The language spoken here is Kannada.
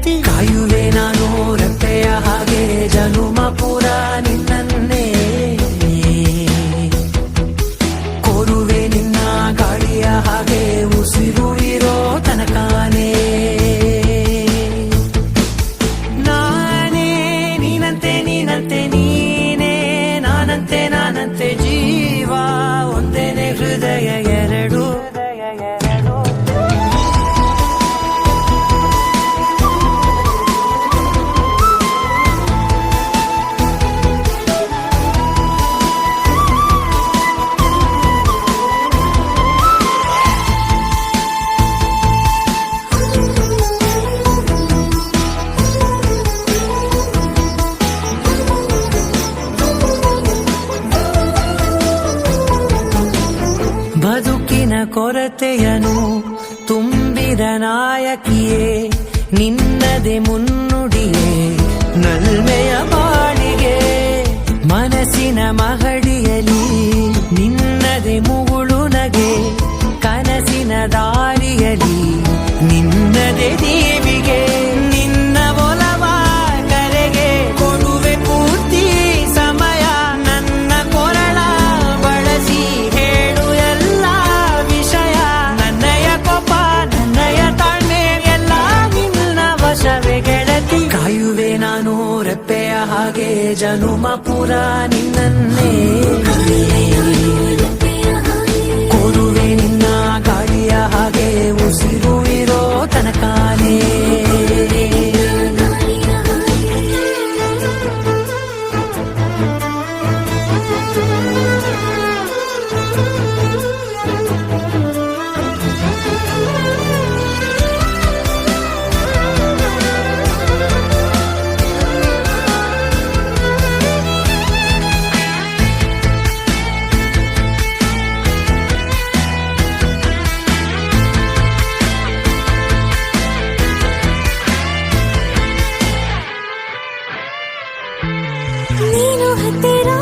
ಪ್ರೀತಿ ಕಾಯುವೆ ನಾನು ರೆಪ್ಪೆಯ ಹಾಗೆ ಜನುಮ ಪುರಾಣ ಕೊರತೆಯನು ತುಂಬಿದ ನಾಯಕಿಯೇ ನಿನ್ನದೆ ಮುನ್ನುಡಿಯೇ ನಲ್ಮೆಯ ಬಾಳಿಗೆ ಮನಸ್ಸಿನ ಮಹಡಿಯಲಿ ನಿನ್ನದೆ ಮು ಜನುಮ ಪುರ ನಿನ್ನೇ ಕೋರುವೆ ನಿನ್ನ ಗಾಳಿಯ ಹಾಗೆ ಉಸಿರು ಇರೋ ತನಕಾನೇ तेरा